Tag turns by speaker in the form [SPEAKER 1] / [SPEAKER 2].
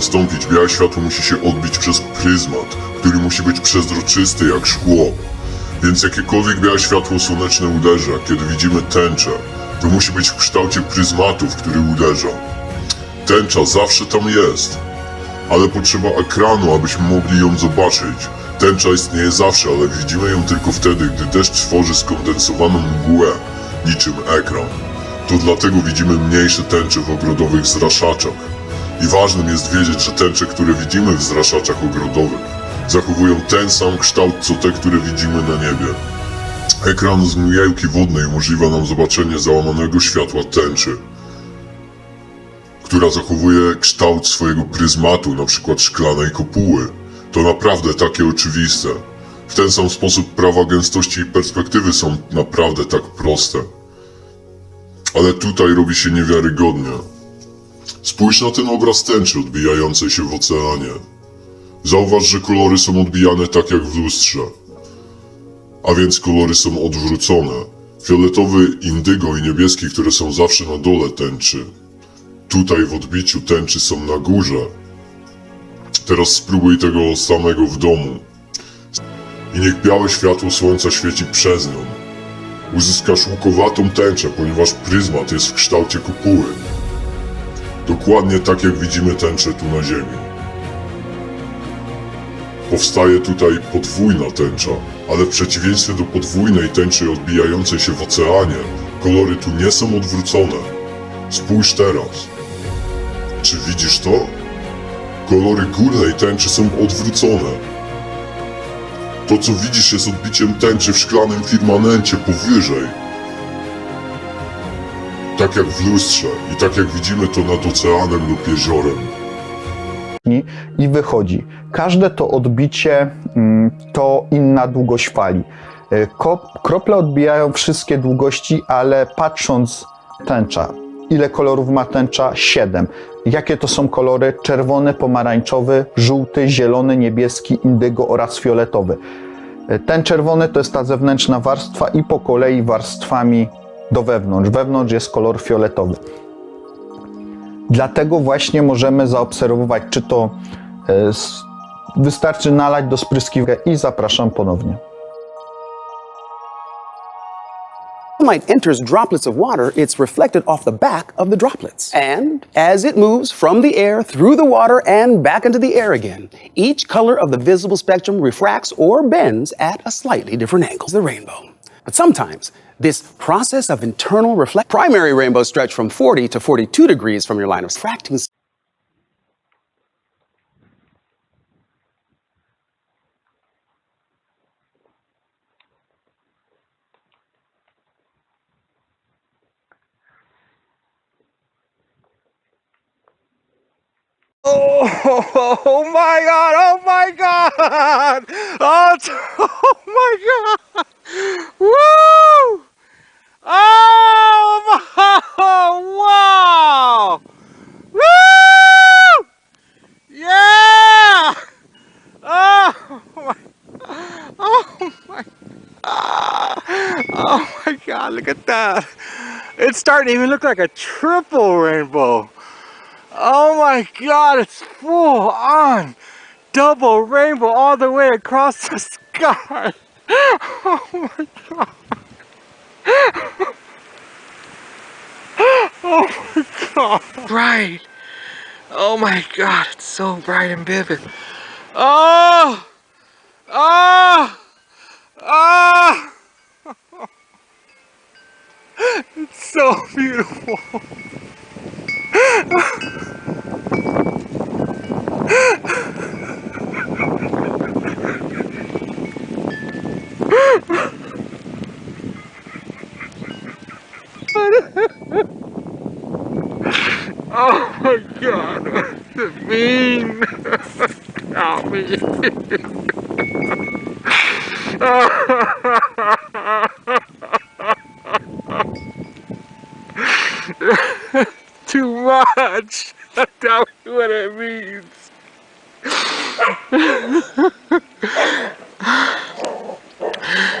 [SPEAKER 1] nastąpić, białe światło musi się odbić przez pryzmat, który musi być przezroczysty jak szkło. Więc jakiekolwiek białe światło słoneczne uderza, kiedy widzimy tęczę, to musi być w kształcie pryzmatu, w który uderza. Tęcza zawsze tam jest, ale potrzeba ekranu, abyśmy mogli ją zobaczyć. Tęcza istnieje zawsze, ale widzimy ją tylko wtedy, gdy deszcz tworzy skondensowaną mgłę, niczym ekran. To dlatego widzimy mniejsze tęcze w ogrodowych zraszaczach. I ważnym jest wiedzieć, że tęcze, które widzimy w zraszaczach ogrodowych, zachowują ten sam kształt, co te, które widzimy na niebie. Ekran z mgiełki wodnej umożliwia nam zobaczenie załamanego światła tęczy, która zachowuje kształt swojego pryzmatu, przykład szklanej kopuły. To naprawdę takie oczywiste. W ten sam sposób prawa gęstości i perspektywy są naprawdę tak proste. Ale tutaj robi się niewiarygodnie. Spójrz na ten obraz tęczy odbijającej się w oceanie. Zauważ, że kolory są odbijane tak jak w lustrze. A więc kolory są odwrócone. Fioletowy, indygo i niebieski, które są zawsze na dole tęczy. Tutaj w odbiciu tęczy są na górze. Teraz spróbuj tego samego w domu. I niech białe światło słońca świeci przez nią. Uzyskasz łukowatą tęczę, ponieważ pryzmat jest w kształcie kopuły. Dokładnie tak jak widzimy tęczę tu na ziemi. Powstaje tutaj podwójna tęcza, ale w przeciwieństwie do podwójnej tęczy odbijającej się w oceanie, kolory tu nie są odwrócone. Spójrz teraz. Czy widzisz to? Kolory górnej tęczy są odwrócone. To, co widzisz, jest odbiciem tęczy w szklanym firmamencie powyżej. Tak jak w lustrze i tak jak widzimy to nad oceanem lub jeziorem.
[SPEAKER 2] i- wychodzi. Każde to odbicie mm, to inna długość fali. Ko- krople odbijają wszystkie długości, ale patrząc tęcza, ile kolorów ma tęcza? Siedem. Jakie to są kolory? Czerwony, pomarańczowy, żółty, zielony, niebieski, indygo oraz fioletowy. Y, Ten czerwony to jest ta zewnętrzna warstwa i po kolei warstwami do wewnątrz. Wewnątrz jest kolor fioletowy. Dlatego właśnie możemy zaobserwować, czy to e, wystarczy nalać do spryskiwka i zapraszam ponownie.
[SPEAKER 3] sunlight enters droplets of water, it's reflected off the back of the droplets. And as it moves from the air through the water and back into the air again, each color of the visible spectrum refracts or bends at a slightly different angle. The rainbow. But sometimes this process of internal reflect primary rainbows stretch from 40 to 42 degrees from your line of refracting
[SPEAKER 4] Oh, oh my god! Oh my god! Oh, oh my god! Woo! Oh my! Wow! Woo! Yeah! Oh my! Oh my! Oh my god! Look at that! It's starting to even look like a triple rainbow. Oh my god, it's full on double rainbow all the way across the sky. Oh my god. Oh my god. Bright. Oh my god, it's so bright and vivid. Oh! Oh! Oh! It's so beautiful. Oh my god, the mean got me. Oh. much. I tell you what it means.